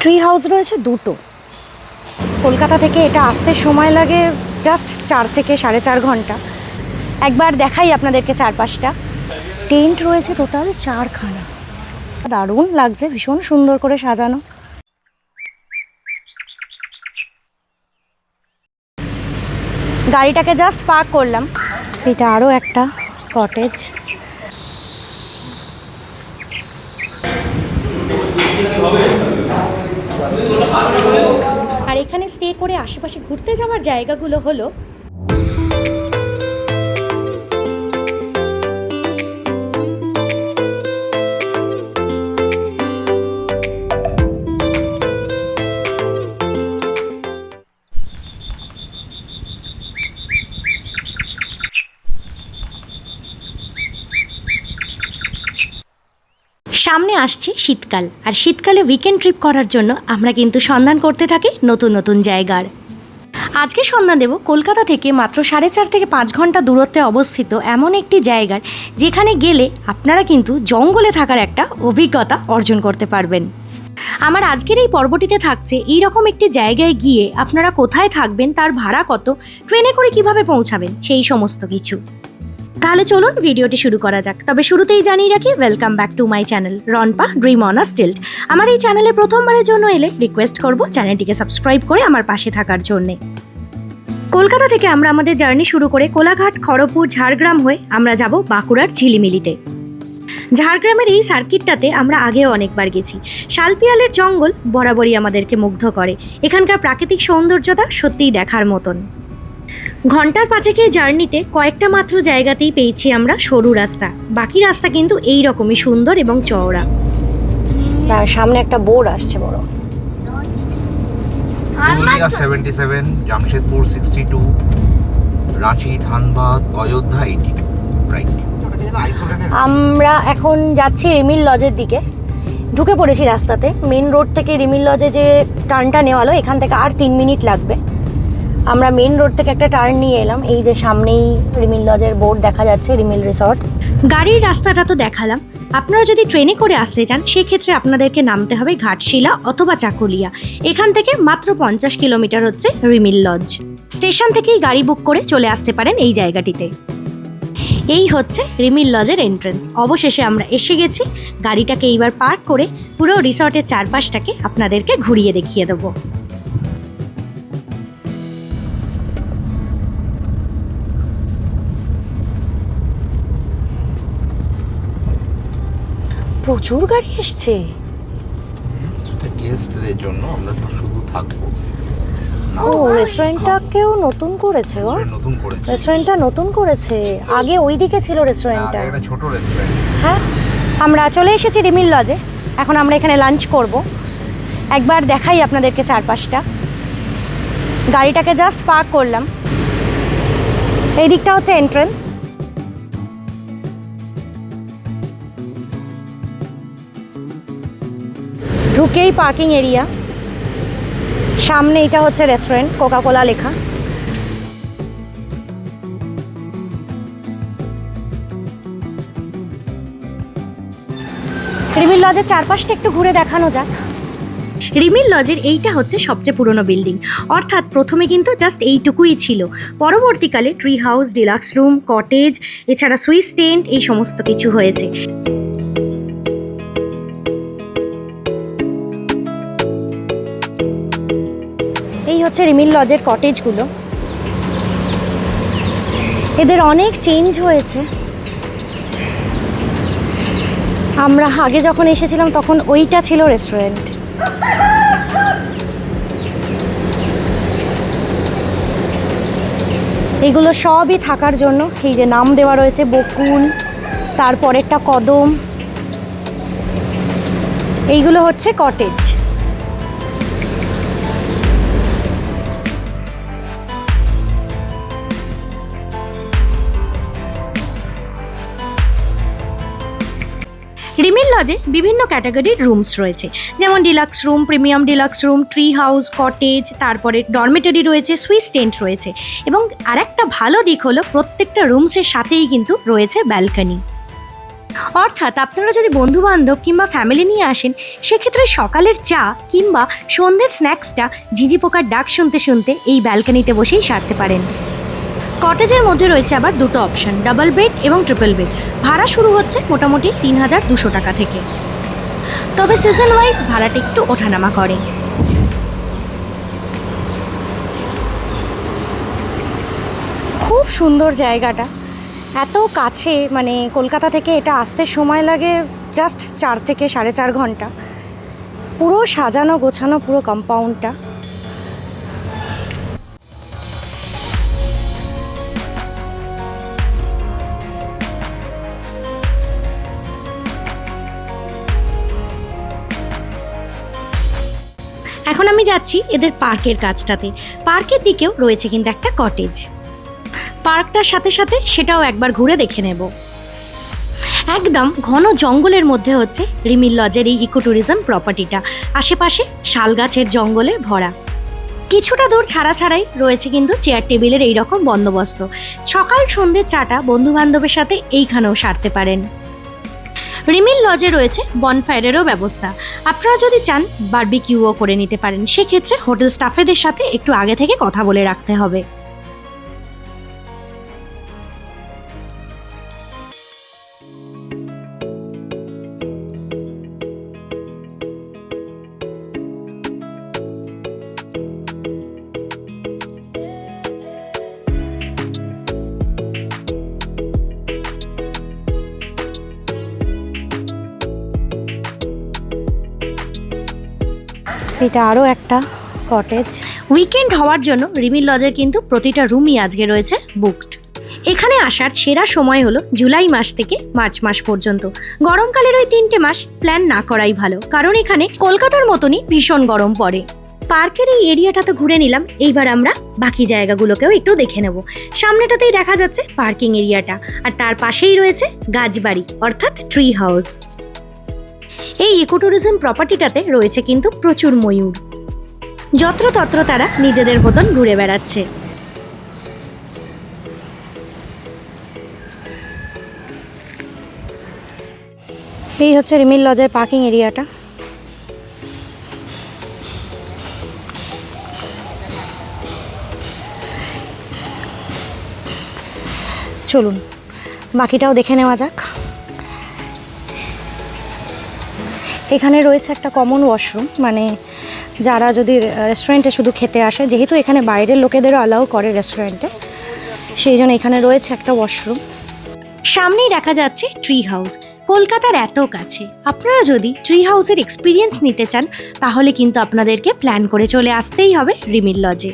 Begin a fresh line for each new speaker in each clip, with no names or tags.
Tree house রয়েছে দুটো। কলকাতা থেকে এটা আসতে সময় লাগে জাস্ট চার থেকে সাড়ে চার ঘণ্টা। একবার দেখাই আপনাদেরকে চারপাশটা। টেন্ট রয়েছে টোটাল চারখানা। দারুণ লাগছে, ভীষণ সুন্দর করে সাজানো। গাড়িটাকে জাস্ট পার্ক করলাম। এটা আরও একটা কটেজ আর এখানে স্টে করে আশেপাশে ঘুরতে যাওয়ার জায়গাগুলো হলো সামনে আসছে শীতকাল, আর শীতকালে উইকেন্ড ট্রিপ করার জন্য আমরা কিন্তু সন্ধান করতে থাকি নতুন নতুন জায়গার। আজকে সন্ধান দেব কলকাতা থেকে মাত্র সাড়ে চার থেকে পাঁচ ঘণ্টা দূরত্বে অবস্থিত এমন একটি জায়গার, যেখানে গেলে আপনারা কিন্তু জঙ্গলে থাকার একটা অভিজ্ঞতা অর্জন করতে পারবেন। আমার আজকের এই পর্বটিতে থাকছে এই রকম একটি জায়গায় গিয়ে আপনারা কোথায় থাকবেন, তার ভাড়া কত, ট্রেনে করে কীভাবে পৌঁছাবেন, সেই সমস্ত কিছু। তাহলে চলুন ভিডিওটি শুরু করা যাক। তবে শুরুতেই জানিয়ে রাখি welcome back to my channel রনপা dream on স্টিল্ড আমার এই চ্যানেলে প্রথমবারের জন্য এলে রিকোয়েস্ট করব চ্যানেলটিকে সাবস্ক্রাইব করে আমার পাশে থাকার জন্যে। কলকাতা থেকে আমরা আমাদের জার্নি শুরু করে কোলাঘাট, খড়গপুর, ঝাড়গ্রাম হয়ে আমরা যাব বাঁকুড়ার ঝিলিমিলিতে। ঝাড়গ্রামের এই সার্কিটটাতে আমরা আগেও অনেকবার গেছি। শালপিয়ালের জঙ্গল বরাবরই আমাদেরকে মুগ্ধ করে। এখানকার প্রাকৃতিক সৌন্দর্যতা সত্যিই দেখার মতন। ঘণ্টার পাঁচেকের জার্নিতে কয়েকটা মাত্র জায়গাতেই পেয়েছি আমরা সরু রাস্তা। বাকি রাস্তা কিন্তু এই রকমই সুন্দর এবং চওড়া। তার সামনে একটা বোর্ড আসছে বড়।
Purulia seventy seven Jamshedpur sixty two Ranchi Dhanbad Ayodhya eighty. To right
আমরা এখন যাচ্ছি রিমিল লজের দিকে। ঢুকে পড়েছি রাস্তাতে। মেন রোড থেকে রিমিল লজে যে টার্নটা নেওয়া হলো এখান থেকে আর তিন মিনিট লাগবে। আমরা মেন রোড থেকে একটা টার্ন নিয়ে এলাম। এই যে সামনেই রিমিল লজের বোর্ড দেখা যাচ্ছে, রিমিল রিসর্ট গাড়ির রাস্তাটা তো দেখালাম। আপনারা যদি ট্রেনে করে আসতে চান, সেক্ষেত্রে আপনাদেরকে নামতে হবে ঘাটশিলা অথবা চাকুলিয়া। এখান থেকে মাত্র পঞ্চাশ কিলোমিটার হচ্ছে রিমিল লজ। স্টেশন থেকেই গাড়ি বুক করে চলে আসতে পারেন এই জায়গাটিতে। এই হচ্ছে রিমিল লজের এন্ট্রেন্স অবশেষে আমরা এসে গেছি। গাড়িটাকে এইবার পার্ক করে পুরো রিসর্টের চারপাশটাকে আপনাদেরকে ঘুরিয়ে দেখিয়ে দেবো। প্রচুর গাড়ি এসছে।
গেস্টদের জন্য আমরা তো শুধু থাকব।
ও রেস্টুরেন্টটাকেও নতুন করেছে ও?
নতুন করেছে।
রেস্টুরেন্টটা নতুন করেছে। আগে ওইদিকে ছিল রেস্টুরেন্টটা
একটা ছোট রেস্টুরেন্ট
হ্যাঁ? আমরা চলে এসেছি রিমিল লজে এখন আমরা এখানে লাঞ্চ করব। একবার দেখাই আপনাদেরকে চারপাশটা। গাড়িটাকে জাস্ট পার্ক করলাম। এই দিকটা হচ্ছে এন্ট্রেন্স ঢুকেই পার্কিং এরিয়া সামনে এটা হচ্ছে রেস্টুরেন্ট কোকা কোলা লেখা। রিমিল লজের চারপাশটা একটু ঘুরে দেখানো যাক। রিমিল লজের এইটা হচ্ছে সবচেয়ে পুরনো বিল্ডিং অর্থাৎ প্রথমে কিন্তু জাস্ট এইটুকুই ছিল। পরবর্তীকালে tree house deluxe room cottage এছাড়া সুইস টেন্ট এই সমস্ত কিছু হয়েছে। হচ্ছে রিমিল লজের কটেজগুলো। এদের অনেক চেঞ্জ হয়েছে। আমরা আগে যখন এসেছিলাম তখন ওইটা ছিল রেস্টুরেন্ট। এগুলো সবই থাকার জন্য এই যে নাম দেওয়া রয়েছে বকুল একটা কদম। এইগুলো হচ্ছে কটেজ। লজে বিভিন্ন ক্যাটাগরির রুমস রয়েছে। যেমন deluxe room premium deluxe room tree house cottage তারপরে ডরমেটরি রয়েছে সুইস টেন্ট রয়েছে। এবং আরেকটা ভালো দিক হলো প্রত্যেকটা রুমসের সাথেই কিন্তু রয়েছে ব্যালকনি অর্থাৎ আপনারা যদি বন্ধু বান্ধব কিংবা ফ্যামিলি নিয়ে আসেন, সেক্ষেত্রে সকালের চা কিংবা সন্ধ্যের স্ন্যাক্সটা ঝিঝি পোকার ডাক শুনতে শুনতে এই ব্যালকানিতে বসেই সারতে পারেন। কটেজের মধ্যে রয়েছে আবার দুটো অপশন ডাবল বেড এবং ট্রিপল বেড ভাড়া শুরু হচ্ছে মোটামুটি তিন হাজার দুশো টাকা থেকে। তবে সিজন ওয়াইজ ভাড়াটা একটু ওঠানামা করে। খুব সুন্দর জায়গাটা। এত কাছে মানে কলকাতা থেকে এটা আসতে সময় লাগে জাস্ট চার থেকে সাড়ে চার ঘণ্টা। পুরো সাজানো গোছানো পুরো কম্পাউন্ডটা এখন আমি যাচ্ছি এদের পার্কের কাজটাতে। পার্কের দিকেও রয়েছে কিন্তু একটা কটেজ পার্কটার সাথে সাথে সেটাও একবার ঘুরে দেখে নেব। একদম ঘন জঙ্গলের মধ্যে হচ্ছে রিমিল লজের এই ইকো ট্যুরিজম প্রপার্টিটা। আশেপাশে শাল গাছের জঙ্গলে ভরা। কিছুটা দূর ছাড়া ছাড়াই রয়েছে কিন্তু চেয়ার টেবিলের এই রকম বন্দোবস্ত। সকাল সন্ধ্যে চাটা বন্ধু বান্ধবের সাথে এইখানেও সারতে পারেন। রিমিল লজে রয়েছে বনফায়ারেরও ব্যবস্থা। আপনারা যদি চান বার্বিকিউও করে নিতে পারেন, সেক্ষেত্রে হোটেল স্টাফেদের সাথে একটু আগে থেকে কথা বলে রাখতে হবে। এটা আরও একটা কটেজ উইকেন্ড হওয়ার জন্য রিমিল লজের কিন্তু প্রতিটা রুমই আজকে রয়েছে বুকড এখানে আসার সেরা সময় হলো জুলাই মাস থেকে মার্চ মাস পর্যন্ত। গরমকালের ওই তিনটে মাস প্ল্যান না করাই ভালো, কারণ এখানে কলকাতার মতনই ভীষণ গরম পড়ে। পার্কের এই এরিয়াটা তো ঘুরে নিলাম, এইবার আমরা বাকি জায়গাগুলোকেও একটু দেখে নেব। সামনেটাতেই দেখা যাচ্ছে পার্কিং এরিয়াটা আর তার পাশেই রয়েছে গাছবাড়ি, অর্থাৎ ট্রি হাউস এই ইকো ট্যুরিজম প্রপার্টিটাতে রয়েছে কিন্তু প্রচুর ময়ূর। যত্রতত্র তারা নিজেদের মতন ঘুরে বেড়াচ্ছে। এই হচ্ছে রিমিল লজের পার্কিং এরিয়াটা চলুন, বাকিটাও দেখে নেওয়া যাক। এখানে রয়েছে একটা কমন ওয়াশরুম মানে যারা যদি রেস্টুরেন্টে শুধু খেতে আসে, যেহেতু এখানে বাইরের লোকেদেরও অ্যালাউ করে রেস্টুরেন্টে সেই জন্য এখানে রয়েছে একটা ওয়াশরুম সামনেই দেখা যাচ্ছে ট্রি হাউস কলকাতার এত কাছে। আপনারা যদি ট্রি হাউসের এক্সপিরিয়েন্স নিতে চান, তাহলে কিন্তু আপনাদেরকে প্ল্যান করে চলে আসতেই হবে রিমিল লজে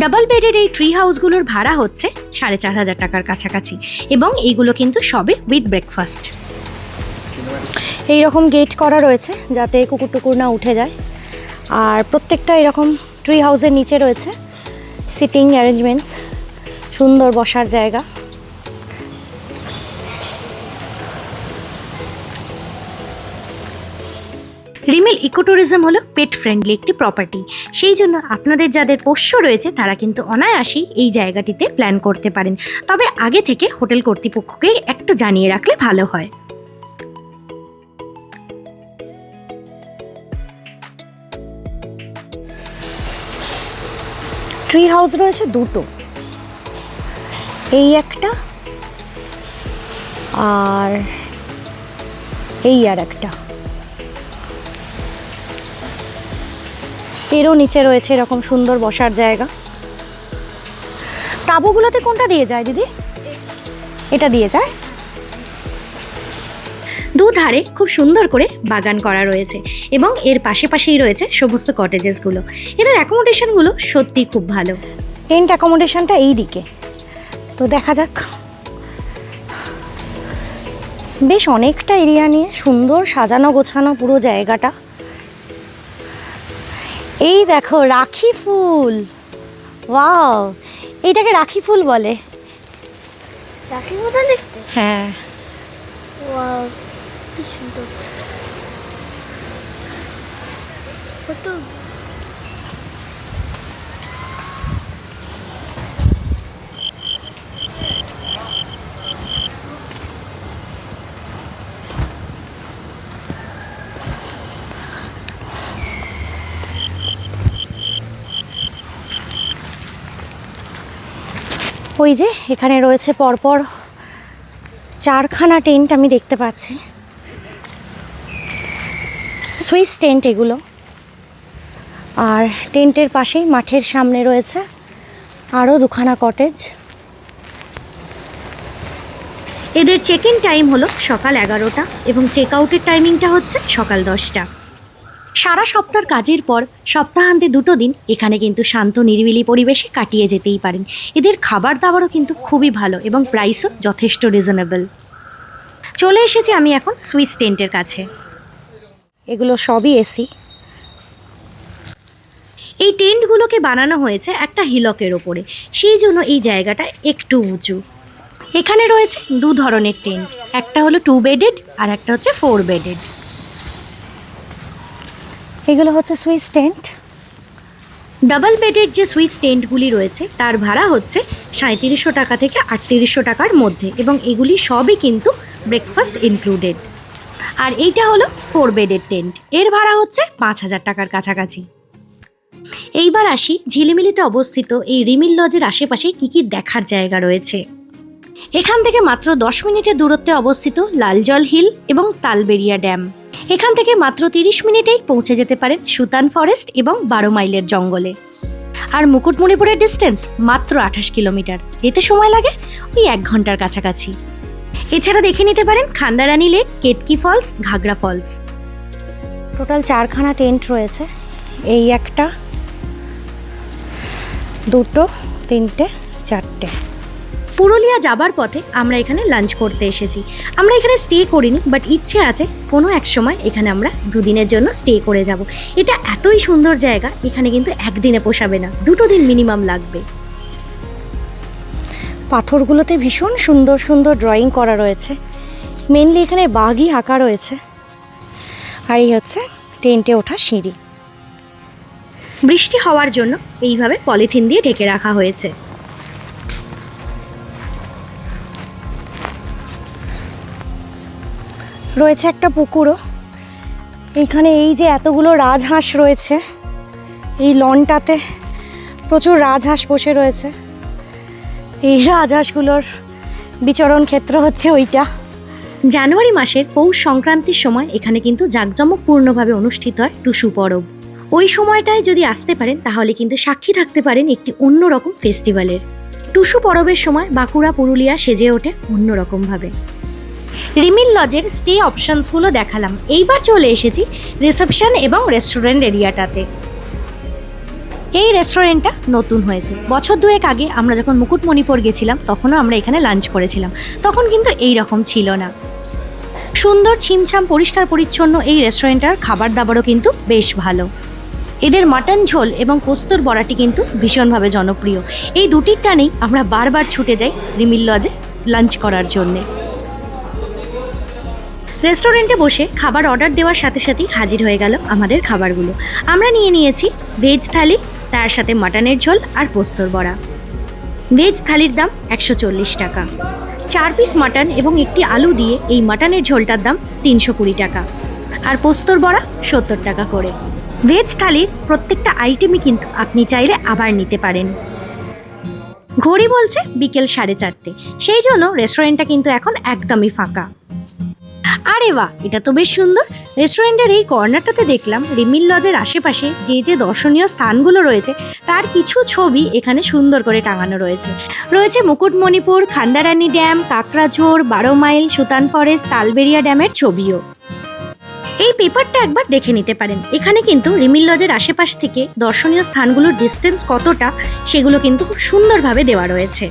ডাবল বেডের এই ট্রি হাউসগুলোর ভাড়া হচ্ছে সাড়ে চার হাজার টাকার কাছাকাছি, এবং এইগুলো কিন্তু সবে উইথ ব্রেকফাস্ট এই রকম গেট করা রয়েছে যাতে কুকুর টুকুর না উঠে যায়। আর প্রত্যেকটা এরকম ট্রি হাউসের নিচে রয়েছে সিটিং অ্যারেঞ্জমেন্টস সুন্দর বসার জায়গা। রিমেল ইকো ট্যুরিজম হলো পেট ফ্রেন্ডলি একটি প্রপার্টি সেই জন্য আপনাদের যাদের পোষ্য রয়েছে, তারা কিন্তু অনায়াসেই এই জায়গাটিতে প্ল্যান করতে পারেন। তবে আগে থেকে হোটেল কর্তৃপক্ষকে একটু জানিয়ে রাখলে ভালো হয়। ট্রি হাউস রয়েছে দুটো। এই একটা আর এই আর একটা। এরও নিচে রয়েছে এরকম সুন্দর বসার জায়গা। তাঁবুগুলোতে কোনটা দিয়ে যায় দিদি? এটা দিয়ে যায়? দুধারে খুব সুন্দর করে বাগান করা রয়েছে এবং এর পাশে পাশেই রয়েছে সমস্ত কটেজেসগুলো এদের অ্যাকোমোডেশনগুলো সত্যি খুব ভালো। টেন্ট অ্যাকোমোডেশনটা এই দিকে তো দেখা যাক। বেশ অনেকটা এরিয়া নিয়ে সুন্দর সাজানো গোছানো পুরো জায়গাটা। এই দেখো রাখি ফুল। ওয়াও এইটাকে রাখি ফুল বলে।
রাখি দেখতে?
হ্যাঁ।
ওয়াও।
ওই যে এখানে রয়েছে পরপর চারখানা টেন্ট আমি দেখতে পাচ্ছি। সুইস টেন্ট এগুলো। আর টেন্টের পাশেই মাঠের সামনে রয়েছে আরও দুখানা কটেজ। এদের চেক ইন টাইম হলো সকাল এগারোটা এবং চেক আউটের টাইমিংটা হচ্ছে সকাল দশটা। সারা সপ্তাহের কাজের পর সপ্তাহান্তে দুটো দিন এখানে কিন্তু শান্ত, নিরিবিলি পরিবেশে কাটিয়ে যেতেই পারেন। এদের খাবার দাবারও কিন্তু খুবই ভালো এবং প্রাইসও যথেষ্ট রিজনেবল চলে এসেছি আমি এখন সুইস টেন্টের কাছে। এগুলো সবই এসি। এই টেন্টগুলোকে বানানো হয়েছে একটা হিলকের ওপরে। সেই জন্য এই জায়গাটা একটু উঁচু। এখানে রয়েছে দু ধরনের টেন্ট। একটা হলো টু বেডেড আর একটা হচ্ছে ফোর বেডেড এগুলো হচ্ছে সুইস টেন্ট। ডাবল বেডের যে সুইচ টেন্টগুলি রয়েছে তার ভাড়া হচ্ছে সাঁত্রিশশো টাকা থেকে আটত্রিশশো টাকার মধ্যে এবং এগুলি সবই কিন্তু ব্রেকফাস্ট ইনক্লুডেড আর এইটা হলো ফোর বেডের টেন্ট এর ভাড়া হচ্ছে পাঁচ হাজার টাকার কাছাকাছি। এইবার আসি ঝিলিমিলিতে অবস্থিত এই রিমিল লজের আশেপাশে কী কী দেখার জায়গা রয়েছে। এখান থেকে মাত্র দশ মিনিটের দূরত্বে অবস্থিত লালজল হিল এবং তালবেরিয়া ড্যাম। এখান থেকে মাত্র তিরিশ মিনিটেই পৌঁছে যেতে পারেন সুতান ফরেস্ট এবং বারো মাইলের জঙ্গলে। আর মুকুটমণিপুরের ডিস্টেন্স মাত্র আঠাশ কিলোমিটার। যেতে সময় লাগে ওই এক ঘণ্টার কাছাকাছি। এছাড়া দেখে নিতে পারেন Khandarani lake Ketki falls Ghagra falls. Total চারখানা টেন্ট রয়েছে। এই একটা দুটো তিনটে চারটে। পুরুলিয়া যাবার পথে আমরা এখানে লাঞ্চ করতে এসেছি। আমরা এখানে স্টে করিনি বাট ইচ্ছে আছে কোনো এক সময় এখানে আমরা দুদিনের জন্য স্টে করে যাব। এটা এতই সুন্দর জায়গা এখানে কিন্তু একদিনে পোষাবে না। দুটো দিন মিনিমাম লাগবে। পাথরগুলোতে ভীষণ সুন্দর সুন্দর ড্রয়িং করা রয়েছে। মেনলি এখানে বাঘই আঁকা রয়েছে। আর এই হচ্ছে টেন্টে ওঠা সিঁড়ি। বৃষ্টি হওয়ার জন্য এইভাবে পলিথিন দিয়ে ঢেকে রাখা হয়েছে। রয়েছে একটা পুকুরও। এখানে এই যে এতগুলো রাজহাঁস রয়েছে, এই লনটাতে প্রচুর রাজহাঁস বসে রয়েছে। এই রাজহাঁসগুলোর বিচরণ ক্ষেত্র হচ্ছে ওইটা। জানুয়ারি মাসের পৌষ সংক্রান্তির সময় এখানে কিন্তু জাঁকজমকপূর্ণভাবে অনুষ্ঠিত হয় টুসু পরব। ওই সময়টায় যদি আসতে পারেন, তাহলে কিন্তু সাক্ষী থাকতে পারেন একটি অন্যরকম ফেস্টিভ্যালের। টুসু পরবের সময় বাঁকুড়া, পুরুলিয়া সেজে ওঠে অন্যরকমভাবে। রিমিল লজের স্টে অপশনসগুলো দেখালাম। এইবার চলে এসেছি রিসেপশন এবং রেস্টুরেন্ট এরিয়াটাতে। এই রেস্টুরেন্টটা নতুন হয়েছে। বছর দুয়েক আগে আমরা যখন মুকুটমণিপুর গেছিলাম, তখনও আমরা এখানে লাঞ্চ করেছিলাম। তখন কিন্তু এই রকম ছিল না। সুন্দর ছিমছাম, পরিষ্কার, পরিচ্ছন্ন এই রেস্টুরেন্টটার খাবার দাবারও কিন্তু বেশ ভালো। এদের মাটন ঝোল এবং পোস্তর বড়াটি কিন্তু ভীষণভাবে জনপ্রিয়। এই দুটির টানেই আমরা বারবার ছুটে যাই রিমিল লজে লাঞ্চ করার জন্যে। রেস্টুরেন্টে বসে খাবার অর্ডার দেওয়ার সাথে সাথেই হাজির হয়ে গেল আমাদের খাবারগুলো। আমরা নিয়ে নিয়েছি ভেজ থালি তার সাথে মাটনের ঝোল আর পোস্তর বড়া। ভেজ থালির দাম একশো চল্লিশ টাকা। চার পিস মাটন এবং একটি আলু দিয়ে এই মাটনের ঝোলটার দাম তিনশো কুড়ি টাকা। আর পোস্তর বড়া সত্তর টাকা করে। ভেজ থালির প্রত্যেকটা আইটেমই কিন্তু আপনি চাইলে আবার নিতে পারেন। ঘড়ি বলছে বিকেল সাড়ে চারটে। সেই জন্য রেস্টুরেন্টটা কিন্তু এখন একদমই ফাঁকা। আরে বাহ, এটা তো বেশ সুন্দর। রেস্টুরেন্টের এই কর্নারটাতে দেখলাম রিমিল লজের আশেপাশে যে যে দর্শনীয় স্থানগুলো রয়েছে, তার কিছু ছবি এখানে সুন্দর করে টাঙানো রয়েছে। রয়েছে মুকুটমণিপুর, খান্দারানি ড্যাম কাকড়াঝোড় বারো মাইল, সুতান ফরেস্ট তালবেরিয়া ড্যামের ছবিও। এই পেপারটা একবার দেখে নিতে পারেন। এখানে কিন্তু রিমিল লজের আশেপাশ থেকে দর্শনীয় স্থানগুলোর ডিস্টেন্স কতটা, সেগুলো কিন্তু খুব সুন্দরভাবে দেওয়া রয়েছে।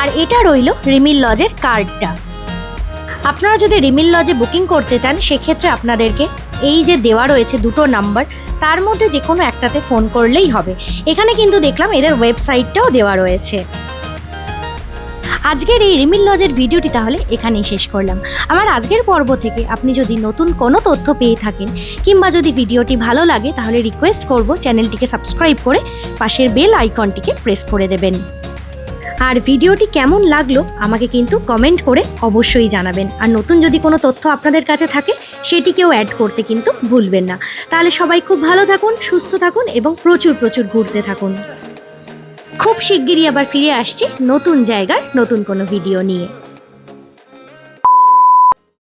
আর এটা রইল রিমিল লজের কার্ডটা আপনারা যদি রিমিল লজে বুকিং করতে চান, সেক্ষেত্রে আপনাদেরকে এই যে দেওয়া রয়েছে দুটো নাম্বার, তার মধ্যে যে কোনো একটাতে ফোন করলেই হবে। এখানে কিন্তু দেখলাম এদের ওয়েবসাইটটাও দেওয়া রয়েছে। আজকের এই রিমিল লজের ভিডিওটি তাহলে এখানেই শেষ করলাম। আমার আজকের পর্ব থেকে আপনি যদি নতুন কোনো তথ্য পেয়ে থাকেন, কিংবা যদি ভিডিওটি ভালো লাগে, তাহলে রিকোয়েস্ট করব চ্যানেলটিকে সাবস্ক্রাইব করে পাশের বেল আইকনটিকে প্রেস করে দেবেন। আর ভিডিওটি কেমন লাগল আমাকে কিন্তু কমেন্ট করে অবশ্যই জানাবেন। আর নতুন যদি কোনো তথ্য আপনাদের কাছে থাকে, সেটিকেও অ্যাড করতে কিন্তু ভুলবেন না। তাহলে সবাই খুব ভালো থাকুন, সুস্থ থাকুন এবং প্রচুর প্রচুর ঘুরতে থাকুন। খুব শিগগিরই আবার ফিরে আসছি নতুন জায়গার নতুন কোনো ভিডিও নিয়ে।